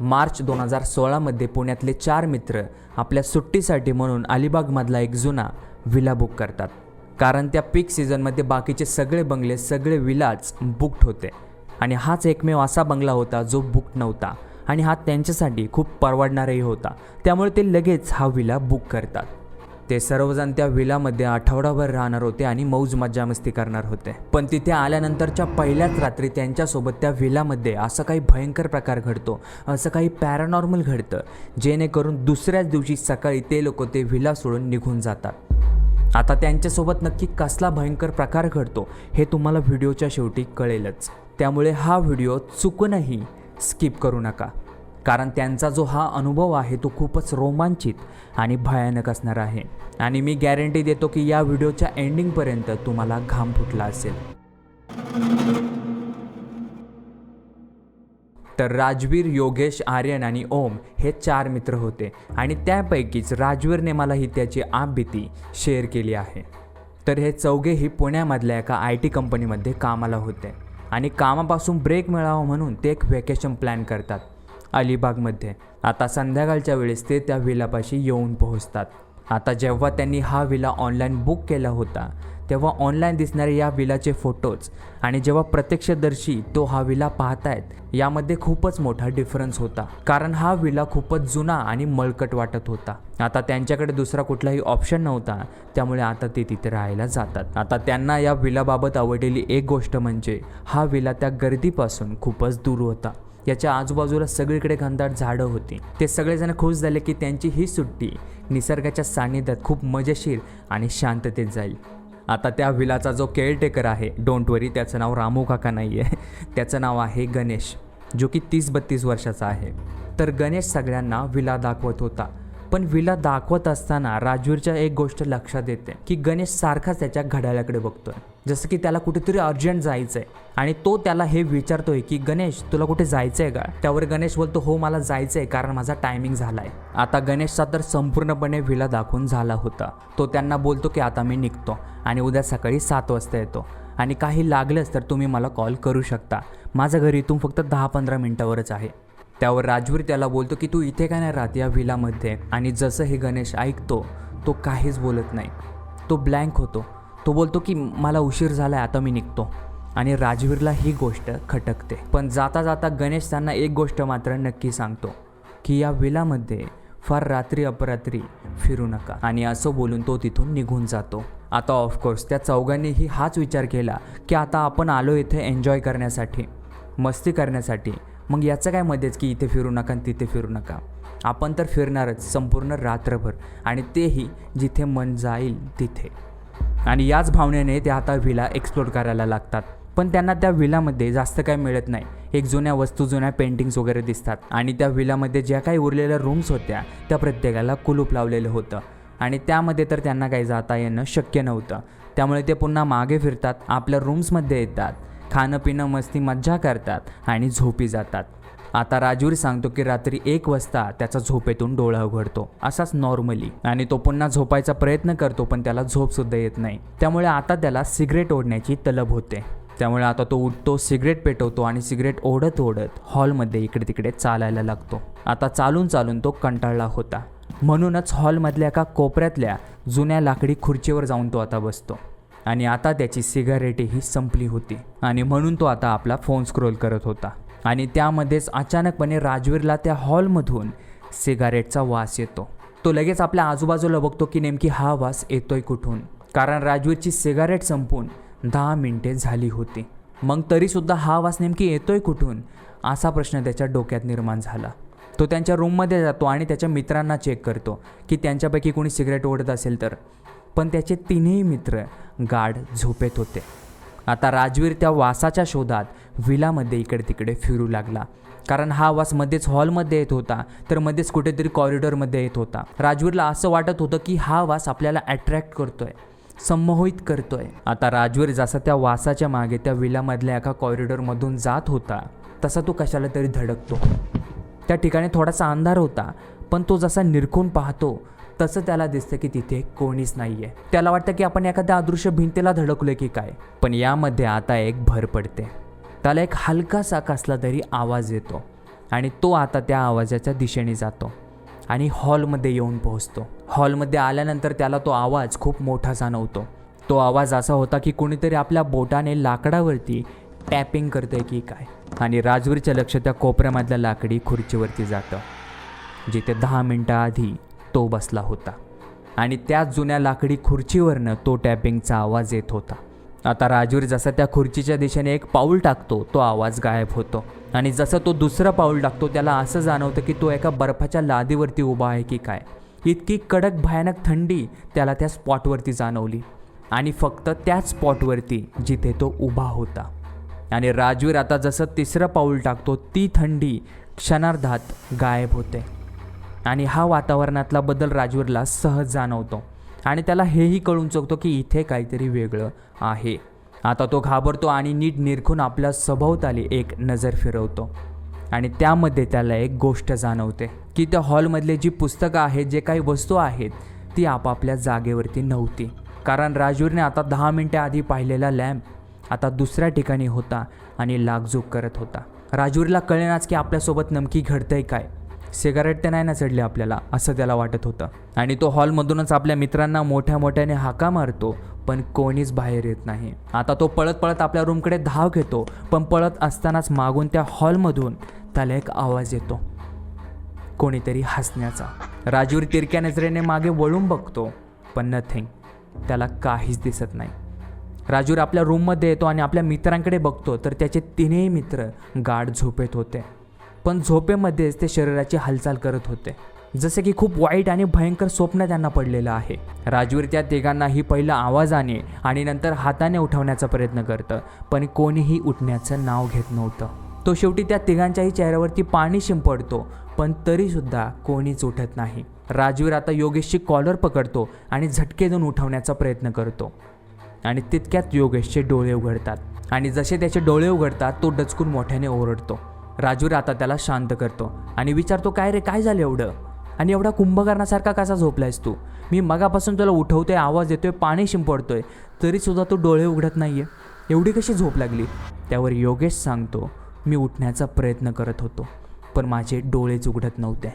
मार्च दोन हजार सोळामध्ये पुण्यातले चार मित्र आपल्या सुट्टीसाठी म्हणून अलिबागमधला एक जुना विला बुक करतात. कारण त्या पीक सीझनमध्ये बाकीचे सगळे बंगले सगळे विलाच बुकड होते. आणि हाच एकमेव असा बंगला होता जो बुक नव्हता. आणि हा त्यांच्यासाठी खूप परवडणारही होता. त्यामुळे ते लगेच हा विला बुक करतात. ते सर्वजण त्या विलामध्ये आठवडाभर राहणार होते आणि मौज मज्जा मस्ती करणार होते. पण तिथे आल्यानंतरच्या पहिल्याच रात्री त्यांच्यासोबत त्या विलामध्ये असं काही भयंकर प्रकार घडतो असं काही पॅरानॉर्मल घडतं जेणेकरून दुसऱ्याच दिवशी सकाळी ते लोक ते विला सोडून निघून जातात. आता त्यांच्यासोबत नक्की कसला भयंकर प्रकार घडतो हे तुम्हाला व्हिडिओच्या शेवटी कळेलच. त्यामुळे हा व्हिडिओ चुकूनही स्किप करू नका. कारण त्यांचा जो हा अनुभव आहे तो खूपच रोमांचित आणि भयानक असणार आहे. आणि मी गॅरंटी देतो की या व्हिडिओच्या एंडिंगपर्यंत तुम्हाला घाम फुटला असेल. तर राजवीर योगेश आर्यन आणि ओम हे चार मित्र होते आणि त्यापैकीच राजवीरने मला ही त्याची आपबीती शेअर केली आहे. तर हे चौघेही पुण्यामधल्या एका आय टी कंपनीमध्ये कामाला होते आणि कामापासून ब्रेक मिळावा म्हणून ते एक व्हॅकेशन प्लॅन करतात. अलिबागमध्ये. आता संध्याकाळच्या वेळेस ते त्या विलापाशी येऊन पोहोचतात. आता जेव्हा त्यांनी हा विला ऑनलाईन बुक केला होता तेव्हा ऑनलाईन दिसणारे या विलाचे फोटोज आणि जेव्हा प्रत्यक्षदर्शी तो हा विला पाहतायत यामध्ये खूपच मोठा डिफरन्स होता. कारण हा विला खूपच जुना आणि मळकट वाटत होता. आता त्यांच्याकडे दुसरा कुठलाही ऑप्शन नव्हता त्यामुळे आता ते तिथे राहायला जातात. आता त्यांना या विलाबाबत आवडलेली एक गोष्ट म्हणजे हा विला त्या गर्दीपासून खूपच दूर होता. याच्या आजूबाजूला सगळीकडे घनदाट झाडं होती. ते सगळेजण खुश झाले की त्यांची ही सुट्टी निसर्गाच्या सान्निध्यात खूप मजेशीर आणि शांततेत जाईल. आता त्या विलाचा जो केअरटेकर आहे डोंट वरी त्याचं नाव रामू काका नाही आहे त्याचं नाव आहे गणेश जो की तीस बत्तीस वर्षाचा आहे. तर गणेश सगळ्यांना विला दाखवत होता. पण विला दाखवत असताना राजवीरच्या एक गोष्ट लक्षात येते की गणेश सारखाच त्याच्या घड्याळाकडे बघतोय. जसं की त्याला कुठेतरी अर्जंट जायचं आहे आणि तो त्याला हे विचारतोय की गणेश तुला कुठे जायचंय का? त्यावर गणेश बोलतो हो मला जायचं आहे कारण माझा टायमिंग झालाय. आता गणेशचा तर संपूर्णपणे विला दाखवून झाला होता. तो त्यांना बोलतो की आता मी निघतो आणि उद्या सकाळी सात वाजता येतो. आणि काही लागलंच तर तुम्ही मला कॉल करू शकता. माझं घर इथून फक्त दहा पंधरा मिनटावरच आहे. त्यावर राजवीर त्याला बोलतो की तू इथे काय नाही राहत या विलामध्ये आणि जसं हे गणेश ऐकतो तो काहीच बोलत नाही. तो ब्लँक होतो. तो बोलतो की मला उशीर झाला आहे आता मी निघतो. आणि राजवीरला ही गोष्ट खटकते. पण जाता जाता गणेश त्यांना एक गोष्ट मात्र नक्की सांगतो की या विलामध्ये फार रात्री अपरात्री फिरू नका. आणि असं बोलून तो तिथून निघून जातो. आता ऑफकोर्स त्या चौघांनीही हाच विचार केला की आता आपण आलो इथे एन्जॉय करण्यासाठी मस्ती करण्यासाठी. मग याचं काय मध्येच की इथे फिरू नका आणि तिथे फिरू नका. आपण तर फिरणारच संपूर्ण रात्रभर. आणि तेही जिथे मन जाईल तिथे. आणि याच भावनेने ते आता व्हिला एक्सप्लोर करायला लागतात. पण त्यांना त्या विलामध्ये जास्त काय मिळत नाही. एक जुन्या वस्तू जुन्या पेंटिंग्स वगैरे दिसतात. आणि त्या विलामध्ये ज्या काही उरलेल्या रूम्स होत्या त्या प्रत्येकाला कुलूप लावलेलं होतं. आणि त्यामध्ये तर त्यांना काही जाता येणं शक्य नव्हतं. त्यामुळे ते पुन्हा मागे फिरतात आपल्या रूम्समध्ये येतात. खाणं पिणं मस्ती मज्जा करतात आणि झोपी जातात. आता राजवीर सांगतो की रात्री एक वाजता त्याचा झोपेतून डोळा उघडतो. असाच नॉर्मली आणि तो पुन्हा झोपायचा प्रयत्न करतो पण त्याला झोपसुद्धा येत नाही. त्यामुळे आता त्याला सिगरेट ओढण्याची तलब होते. त्यामुळे आता तो उठतो सिगरेट पेटवतो आणि सिगरेट ओढत ओढत हॉलमध्ये इकडे तिकडे चालायला लागतो. आता चालून चालून तो कंटाळला होता. म्हणूनच हॉलमधल्या एका कोपऱ्यातल्या जुन्या लाकडी खुर्चीवर जाऊन तो आता बसतो. आणि आता त्याची सिगारेटही संपली होती. आणि म्हणून तो आता आपला फोन स्क्रोल करत होता. आणि त्यामध्येच अचानकपणे राजवीरला त्या हॉलमधून सिगारेटचा वास येतो. तो लगेच आपल्या आजूबाजूला बघतो की नेमकी हा वास येतोय कुठून. कारण राजवीरची सिगारेट संपून दहा मिनिटे झाली होती. मग तरीसुद्धा हा वास नेमकी येतोय कुठून? असा प्रश्न त्याच्या डोक्यात निर्माण झाला. तो त्यांच्या रूममध्ये जातो आणि त्याच्या मित्रांना चेक करतो की त्यांच्यापैकी कोणी सिगरेट ओढत असेल तर. पण त्याचे तिन्ही मित्र गाढ झोपेत होते. आता राजवीर त्या वासाच्या शोधात विलामध्ये इकडे तिकडे फिरू लागला. कारण हा वास मध्येच हॉलमध्ये येत होता तर मध्येच कुठेतरी कॉरिडॉरमध्ये येत होता. राजवीरला असं वाटत होतं की हा वास आपल्याला अट्रॅक्ट करतोय संमोहित करतोय. आता राजवीर जसा त्या वासाच्या मागे त्या विलामधल्या एका कॉरिडॉरमधून जात होता तसा तो कशाला तरी धडकतो. त्या ठिकाणी थोडासा अंधार होता पण तो जसा निरखून पाहतो तसं त्याला दिसतं की तिथे कोणीच नाही आहे त्याला वाटतं की आपण एखाद्या अदृश्य भिंतीला धडकलोय की काय पण यामध्ये आता एक भर पडते. त्याला एक हलकासा कसला तरी आवाज येतो आणि तो आता त्या आवाजाच्या दिशेने जातो आणि हॉलमध्ये येऊन पोहोचतो. हॉलमध्ये आल्यानंतर त्याला तो आवाज खूप मोठा जाणवतो तो आवाज असा होता की कोणीतरी आपल्या बोटाने लाकडावरती टॅपिंग करतंय की काय. आणि राजवीरच्या लक्ष त्या कोपऱ्यामधल्या लाकडी खुर्चीवरती जातं जिथे दहा मिनटं आधी तो बसला होता. आणि त्याच जुन्या लाकडी खुर्चीवरनं तो टॅपिंगचा आवाज येत होता. आता राजवीर जसा त्या खुर्चीच्या दिशेने एक पाऊल टाकतो तो आवाज गायब होतो. आणि जसं तो दुसरं पाऊल टाकतो त्याला असं जाणवतं की तो एका बर्फाच्या लादीवरती उभा आहे की काय. इतकी कडक भयानक थंडी त्याला त्या स्पॉटवरती जाणवली. आणि फक्त त्याच स्पॉटवरती जिथे तो उभा होता. आणि राजवीर आता जसं तिसरं पाऊल टाकतो ती थंडी क्षणार्धात गायब होते. आणि हा वातावरणातला बदल राजवीरला सहज जाणवतो. आणि त्याला हेही कळून चुकतो की इथे काहीतरी वेगळं आहे. आता तो घाबरतो आणि नीट निरखून आपल्या सभोवताली एक नजर फिरवतो. आणि त्यामध्ये त्याला एक गोष्ट जाणवते की त्या हॉलमधले जी पुस्तकं आहेत जे काही वस्तू आहेत ती आपापल्या जागेवरती नव्हती. कारण राजवीरने आता दहा मिनटे आधी पाहिलेला लॅम्प आता दुसऱ्या ठिकाणी होता आणि लागजूक करत होता. राजवीरला कळेनाच की आपल्यासोबत नमकी घडतंय काय. सिगारेट तर नाही ना चढली आपल्याला असं त्याला वाटत होतं. आणि तो हॉलमधूनच आपल्या मित्रांना मोठ्या मोठ्याने हाका मारतो पण कोणीच बाहेर येत नाही. आता तो पळत पळत आपल्या रूमकडे धाव घेतो पण पळत असतानाच मागून त्या हॉलमधून त्याला एक आवाज येतो. कोणीतरी हसण्याचा. राजूर तिरक्या नजरेने मागे वळून बघतो पण नथिंग त्याला काहीच दिसत नाही. राजूर आपल्या रूममध्ये येतो आणि आपल्या मित्रांकडे बघतो तर त्याचे तिन्ही मित्र गाढ झोपेत होते. पण झोपेमध्येच ते शरीराची हालचाल करत होते. जसे की खूप वाईट आणि भयंकर स्वप्न त्यांना पडलेलं आहे. राजवीर त्या तिघांनाही पहिलं आवाजाने आणि नंतर हाताने उठवण्याचा प्रयत्न करतं पण कोणीही उठण्याचं नाव घेत नव्हतं. तो शेवटी त्या तिघांच्याही चेहऱ्यावरती पाणी शिंपडतो पण तरीसुद्धा कोणीच उठत नाही. राजवीर आता योगेशची कॉलर पकडतो आणि झटके देऊन उठवण्याचा प्रयत्न करतो. आणि तितक्यात योगेशचे डोळे उघडतात. आणि जसे त्याचे डोळे उघडतात तो डचकून मोठ्याने ओरडतो. राजूर आता त्याला शांत करतो. आणि विचारतो काय रे काय झालं एवढं? आणि एवढा कुंभकर्णासारखा कसा झोपलायस तू? मी मगापासून तुला उठवतोय आवाज येतोय पाणी शिंपडतोय तरीसुद्धा तू डोळे उघडत नाही आहे एवढी कशी झोप लागली? त्यावर योगेश सांगतो मी उठण्याचा प्रयत्न करत होतो पण माझे डोळेच उघडत नव्हते.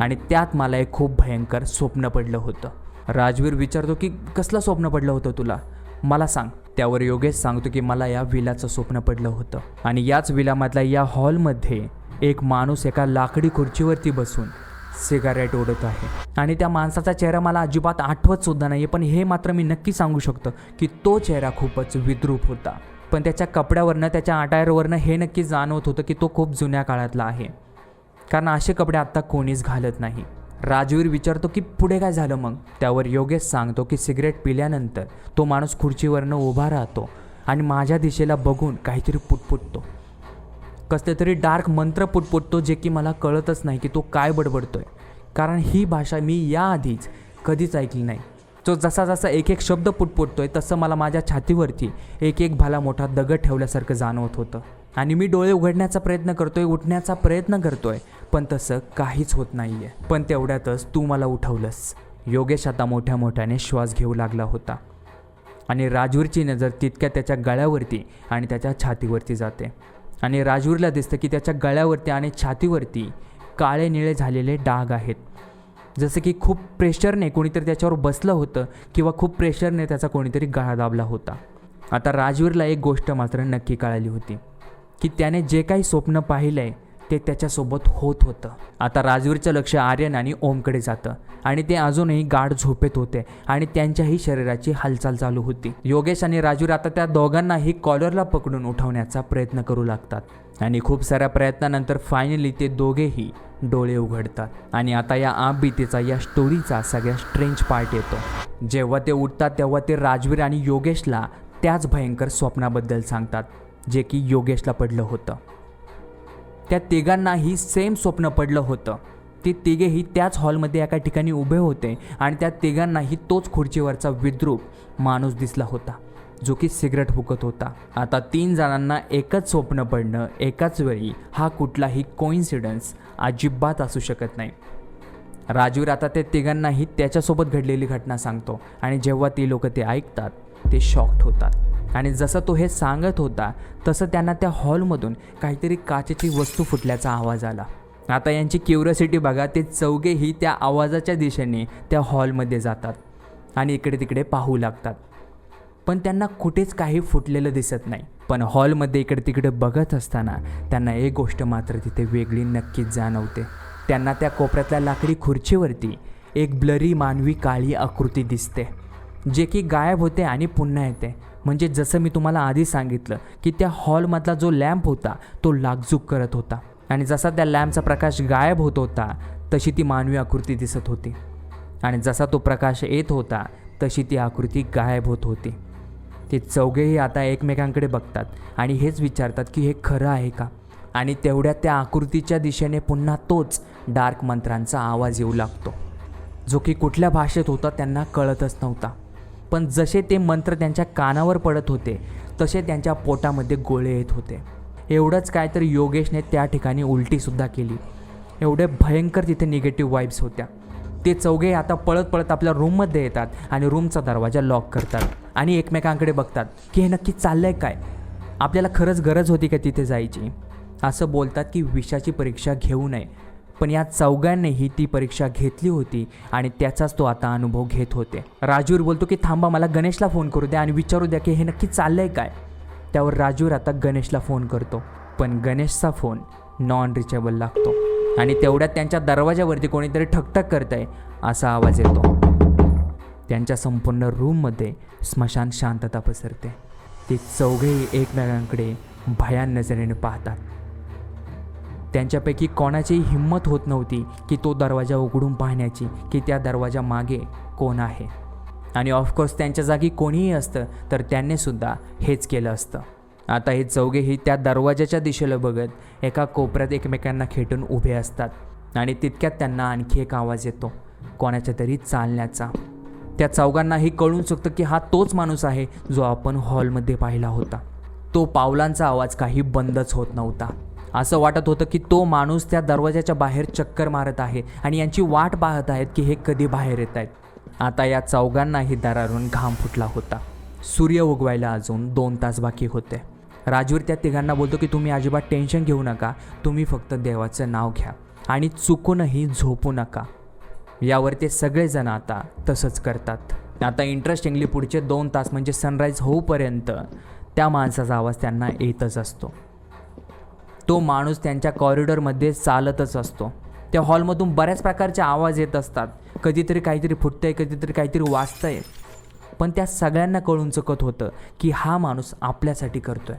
आणि त्यात मला एक खूप भयंकर स्वप्न पडलं होतं. राजवीर विचारतो की कसलं स्वप्न पडलं होतं तुला? मला सांग. त्यावर योगेश सांगतो की मला या विलाचं स्वप्न पडलं होतं. आणि याच विलामधल्या या हॉलमध्ये एक माणूस एका लाकडी खुर्चीवरती बसून सिगारेट ओढत आहे. आणि त्या माणसाचा चेहरा मला अजिबात आठवत सुद्धा नाही पण हे मात्र मी नक्की सांगू शकतो की तो चेहरा खूपच विद्रूप होता. पण त्याच्या कपड्यावरनं त्याच्या अटायरवरनं हे नक्की जाणवत होतं की तो खूप जुन्या काळातला आहे. कारण असे कपडे आत्ता कोणीच घालत नाही. राजवीर विचारतो की पुढे काय झालं मग? त्यावर योगेश सांगतो की सिगरेट पिल्यानंतर तो माणूस खुर्चीवरनं उभा राहतो आणि माझ्या दिशेला बघून काहीतरी पुटपुटतो. कसले तरी डार्क मंत्र पुटपुटतो जे की मला कळतच नाही की तो काय बडबडतोय. कारण ही भाषा मी याआधीच कधीच ऐकली नाही. तो जसा जसा एक एक शब्द पुटपुटतोय तसं मला माझ्या छातीवरती एक एक भाला मोठा दगड ठेवल्यासारखं जाणवत होतं. आणि मी डोळे उघडण्याचा प्रयत्न करतोय उठण्याचा प्रयत्न करतोय पण तसं काहीच होत नाही आहे पण तेवढ्यातच तू मला उठवलंस. योगेश आता मोठ्या मोठ्याने श्वास घेऊ लागला होता. आणि राजवीरची नजर तितक्या त्याच्या गळ्यावरती आणि त्याच्या छातीवरती जाते. आणि राजवीरला दिसतं की त्याच्या गळ्यावरती आणि छातीवरती काळे निळे झालेले डाग आहेत. जसं की खूप प्रेशरने कोणीतरी त्याच्यावर बसलं होतं किंवा खूप प्रेशरने त्याचा कोणीतरी गळा दाबला होता. आता राजवीरला एक गोष्ट मात्र नक्की कळाली होती की त्याने जे काही स्वप्न पाहिलं आहे ते त्याच्यासोबत होत होतं. आता राजवीरचं लक्ष आर्यन आणि ओमकडे जातं. आणि ते अजूनही गाढ झोपेत होते आणि त्यांच्याही शरीराची हालचाल चालू होती. योगेश आणि राजवीर आता त्या दोघांनाही कॉलरला पकडून उठवण्याचा प्रयत्न करू लागतात. आणि खूप साऱ्या प्रयत्नानंतर फायनली ते दोघेही डोळे उघडतात. आणि आता या आपबीतीचा या स्टोरीचा सगळ्या स्ट्रेंज पार्ट येतो. जेव्हा ते उठतात तेव्हा ते राजवीर आणि योगेशला त्याच भयंकर स्वप्नाबद्दल सांगतात जे की योगेशला पडलं होतं. त्या तिघांनाही सेम स्वप्न पडलं होतं. ते तिघेही त्याच हॉलमध्ये एका ठिकाणी उभे होते आणि त्या तिघांनाही तोच खुर्चीवरचा विद्रूप माणूस दिसला होता जो की सिगरेट फुकत होता. आता तीन जणांना एकच स्वप्न पडणं एकाच वेळी हा कुठलाही कोइन्सिडन्स अजिबात असू शकत नाही. राजवीर आता ते तिघांनाही त्याच्यासोबत घडलेली घटना सांगतो आणि जेव्हा ती लोक ते ऐकतात ते शॉक्ड होतात. आणि जसं तो हे सांगत होता तसं त्यांना त्या हॉलमधून काहीतरी काचेची वस्तू फुटल्याचा आवाज आला. आता यांची क्युरियोसिटी बघा ते चौघेही त्या आवाजाच्या दिशेने त्या हॉलमध्ये जातात आणि इकडे तिकडे पाहू लागतात. पण त्यांना कुठेच काही फुटलेलं दिसत नाही. पण हॉलमध्ये इकडे तिकडे बघत असताना त्यांना एक गोष्ट मात्र तिथे वेगळी नक्कीच जाणवते. त्यांना त्या कोपऱ्यातल्या लाकडी खुर्चीवरती एक ब्लरी मानवी काळी आकृती दिसते जे की गायब होते आणि पुन्हा येते. म्हणजे जसं मी तुम्हाला आधी सांगितलं की त्या हॉलमधला जो लॅम्प होता तो लागजूक करत होता. आणि जसा त्या लॅम्पचा प्रकाश गायब होत होता तशी ती मानवी आकृती दिसत होती. आणि जसा तो प्रकाश येत होता तशी ती आकृती गायब होत होती. ते चौघेही आता एकमेकांकडे बघतात आणि हेच विचारतात की हे खरं आहे का? आणि तेवढ्या त्या आकृतीच्या दिशेने पुन्हा तोच डार्क मंत्रांचा आवाज येऊ लागतो जो की कुठल्या भाषेत होता त्यांना कळतच नव्हता. पण जसे ते मंत्र त्यांच्या कानावर पडत होते तसे त्यांच्या पोटामध्ये गोळे येत होते. एवढंच काय तर योगेशने त्या ठिकाणी उलटीसुद्धा केली. एवढे भयंकर तिथे निगेटिव्ह वाईब्स होत्या. ते चौघे आता पळत पळत आपल्या रूममध्ये येतात आणि रूमचा दरवाजा लॉक करतात आणि एकमेकांकडे बघतात की हे नक्की चाललंय काय? आपल्याला खरंच गरज होती का तिथे जायची? असं बोलतात की विषाची परीक्षा घेऊ नये. पण या चौघांनीही ती परीक्षा घेतली होती आणि त्याचाच तो आता अनुभव घेत होते. राजूर बोलतो की थांबा मला गणेशला फोन करू द्या आणि विचारू द्या की हे नक्की चाललंय काय. त्यावर राजूर आता गणेशला फोन करतो. पण गणेशचा फोन नॉन रिचेबल लागतो. आणि तेवढ्यात त्यांच्या दरवाजावरती कोणीतरी ठकठक करतंय असा आवाज येतो. त्यांच्या संपूर्ण रूममध्ये स्मशान शांतता पसरते. ते चौघेही एकमेकांकडे भयान नजरेने पाहतात. त्यांच्यापैकी कोणाचीही हिंमत होत नव्हती की तो दरवाजा उघडून पाहण्याची की त्या दरवाजा मागे कोण आहे. आणि ऑफकोर्स त्यांच्या जागी कोणीही असतं तर त्यांनीसुद्धा हेच केलं असतं. आता हे चौघेही त्या दरवाजाच्या दिशेला बघत एका कोपऱ्यात एकमेकांना खेटून उभे असतात. आणि तितक्यात त्यांना आणखी एक आवाज येतो कोणाच्या तरी चालण्याचा. त्या चौघांनाही कळून चुकतं की हा तोच माणूस आहे जो आपण हॉलमध्ये पाहिला होता. तो पावलांचा आवाज काही बंदच होत नव्हता. असं वाटत होतं की तो माणूस त्या दरवाजाच्या बाहेर चक्कर मारत आहे आणि यांची वाट पाहत आहेत की हे कधी बाहेर येत आहेत. आता या चौघांनाही दारावरून घाम फुटला होता. सूर्य उगवायला अजून दोन तास बाकी होते. राजवीर त्या तिघांना बोलतो की तुम्ही अजिबात टेन्शन घेऊ नका. तुम्ही फक्त देवाचं नाव घ्या आणि चुकूनही झोपू नका. यावर ते सगळेजण आता तसंच करतात. आता इंटरेस्टिंगली पुढचे दोन तास म्हणजे सनराईज होऊपर्यंत त्या माणसाचा आवाज त्यांना येतच असतो. तो माणूस त्यांच्या कॉरिडॉरमध्ये चालतच असतो. त्या हॉलमधून बऱ्याच प्रकारचे आवाज येत असतात. कधीतरी काहीतरी फुटतंय कधीतरी काहीतरी वाचतंय पण त्या सगळ्यांना कळून चुकत होतं की हा माणूस आपल्यासाठी करतोय.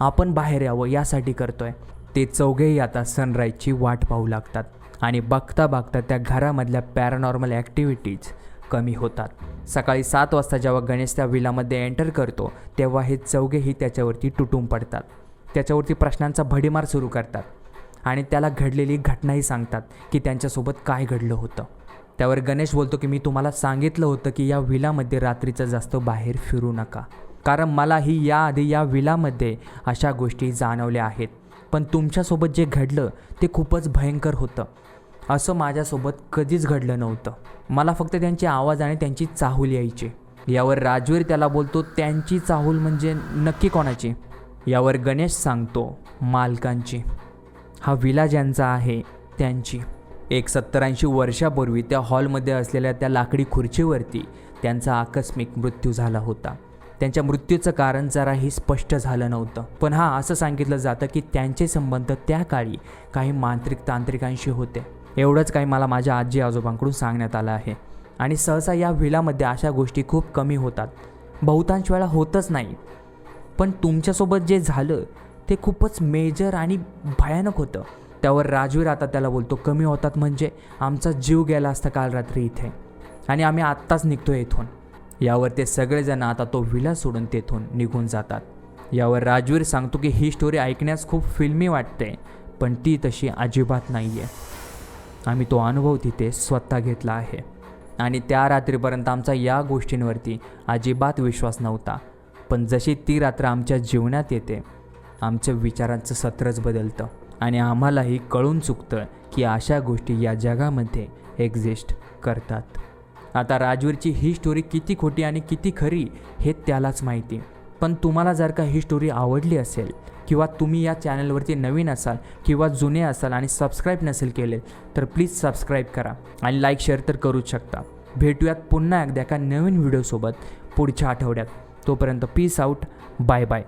आपण बाहेर यावं यासाठी करतोय. ते चौघेही आता सनराईजची वाट पाहू लागतात आणि बघता बघता त्या घरामधल्या पॅरानॉर्मल ॲक्टिव्हिटीज कमी होतात. सकाळी सात वाजता जेव्हा गणेश त्या विलामध्ये एंटर करतो तेव्हा हे चौघेही त्याच्यावरती तुटून पडतात. त्याच्यावरती प्रश्नांचा भडीमार सुरू करतात. आणि त्याला घडलेली घटनाही सांगतात की त्यांच्यासोबत काय घडलं होतं. त्यावर गणेश बोलतो की मी तुम्हाला सांगितलं होतं की या विलामध्ये रात्रीचं जास्त बाहेर फिरू नका. कारण मलाही याआधी या विलामध्ये अशा गोष्टी जाणवल्या आहेत. पण तुमच्यासोबत जे घडलं ते खूपच भयंकर होतं. असं माझ्यासोबत कधीच घडलं नव्हतं. मला फक्त त्यांचे आवाज आणि त्यांची चाहूल यायची. यावर राजवीर त्याला बोलतो त्यांची चाहूल म्हणजे नक्की कोणाची? यावर गणेश सांगतो मालकांची. हा विला ज्यांचा आहे त्यांची. एक सत्तर ऐंशी वर्षापूर्वी त्या हॉलमध्ये असलेल्या त्या लाकडी खुर्चीवरती त्यांचा आकस्मिक मृत्यू झाला होता. त्यांच्या मृत्यूचं कारण जराही स्पष्ट झालं नव्हतं. पण हा असं सांगितलं जातं की त्यांचे संबंध त्या काळी काही मांत्रिक तांत्रिकांशी होते. एवढंच काही मला माझ्या आजी आजोबांकडून सांगण्यात आलं आहे. आणि सहसा या विलामध्ये अशा गोष्टी खूप कमी होतात. बहुतांश वेळा होतच नाही. पण तुमच्यासोबत जे झालं ते खूपच मेजर आणि भयानक होतं. त्यावर राजवीर आता त्याला बोलतो कमी होतात म्हणजे आमचा जीव गेला असता काल रात्री इथे. आणि आम्ही आत्ताच निघतो इथून. यावर ते सगळेजण आता तो विला सोडून तेथून निघून जातात. यावर राजवीर सांगतो की ही स्टोरी ऐकण्यास खूप फिल्मी वाटते पण ती तशी अजिबात नाही आहे आम्ही तो अनुभव तिथे स्वतः घेतला आहे. आणि त्या रात्रीपर्यंत आमचा या गोष्टींवरती अजिबात विश्वास नव्हता. पण जशी ती रात्र आमच्या जीवनात येते आमच्या विचारांचं सत्रच बदलतं आणि आम्हालाही कळून चुकतं की अशा गोष्टी या जगामध्ये एक्झिस्ट करतात. आता राजवीरची ही स्टोरी किती खोटी आणि किती खरी हे त्यालाच माहिती. पण तुम्हाला जर का ही स्टोरी आवडली असेल किंवा तुम्ही या चॅनलवरती नवीन असाल किंवा जुने असाल आणि सबस्क्राईब नसेल केले तर प्लीज सबस्क्राईब करा आणि लाईक शेअर तर करूच शकता. भेटूयात पुन्हा एकदा एका नवीन व्हिडिओसोबत पुढच्या आठवड्यात. तोपर्यंत पीस आउट बाय बाय